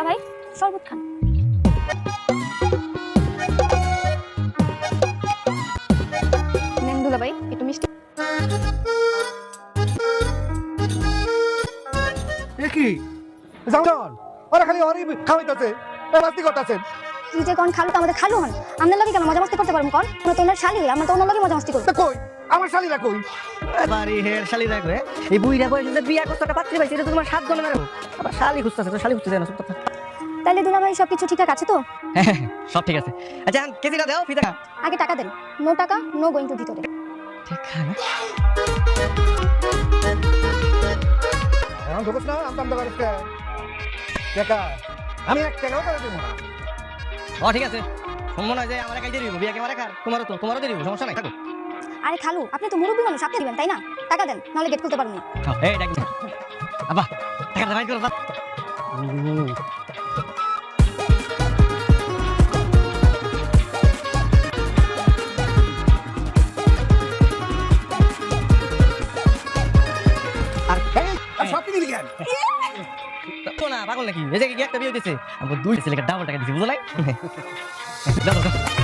দুলা ভাই শরবত খান নেন দুলা ভাই একটু মিষ্টি। এ কি? জাউন ওরা খালি ওরই খাওয়াইতাছে। মাস্তি করতেছেন কি যে কোন খালু তো আমাদের খালু হন। আপনার লগে কেন মজা মাস্তি করতে পারব কোন? আমরা তো ওনার শালি হই আমরা তো ওনার লগে মজা মাস্তি করব তা কই? আমার শালিরা কই? বাড়ি হের শালি রাখবে এই বুইরা বয়সে যে বিয়া করতে একটা পাত্রী পাইছে এটা তোমার সাত জনে মারো আবার শালি খুঁজতেছে তো শালি খুঁজতেছে না সত্য তাইলে দুলা ভাই সবকিছু ঠিকঠাক আছে তো? সব ঠিক আছে। আচ্ছা কেজিটা দাও ফিতা আগে টাকা দেন। No taka no going to ভিতরে। ঠিক আছে এখন ঢুকছ না দোকান টাকা আমি এক টাকাও করে দেবো না। ও ঠিক আছে। সম্মান হয় যে আমার একাই দেরি বিয়া কে আমার একার তোমারও তো তোমারও দেরি সমস্যা নাই থাকো। আরে খালু আপনি তো মুরব্বী মানুষ আপনি দিবেন তাই না? টাকা দেন নাহলে গেট খুলতে পারবেন না। এই টাকাটা বাইর করো আর আর সব কিনে দিলেন তো না পাগল নাকি? এই যে কি একটা বিয়ে দিছে আমার দুই ছেলেকে ডাবল টাকা দিছে বুঝো নাই দাও, দাও, দাও।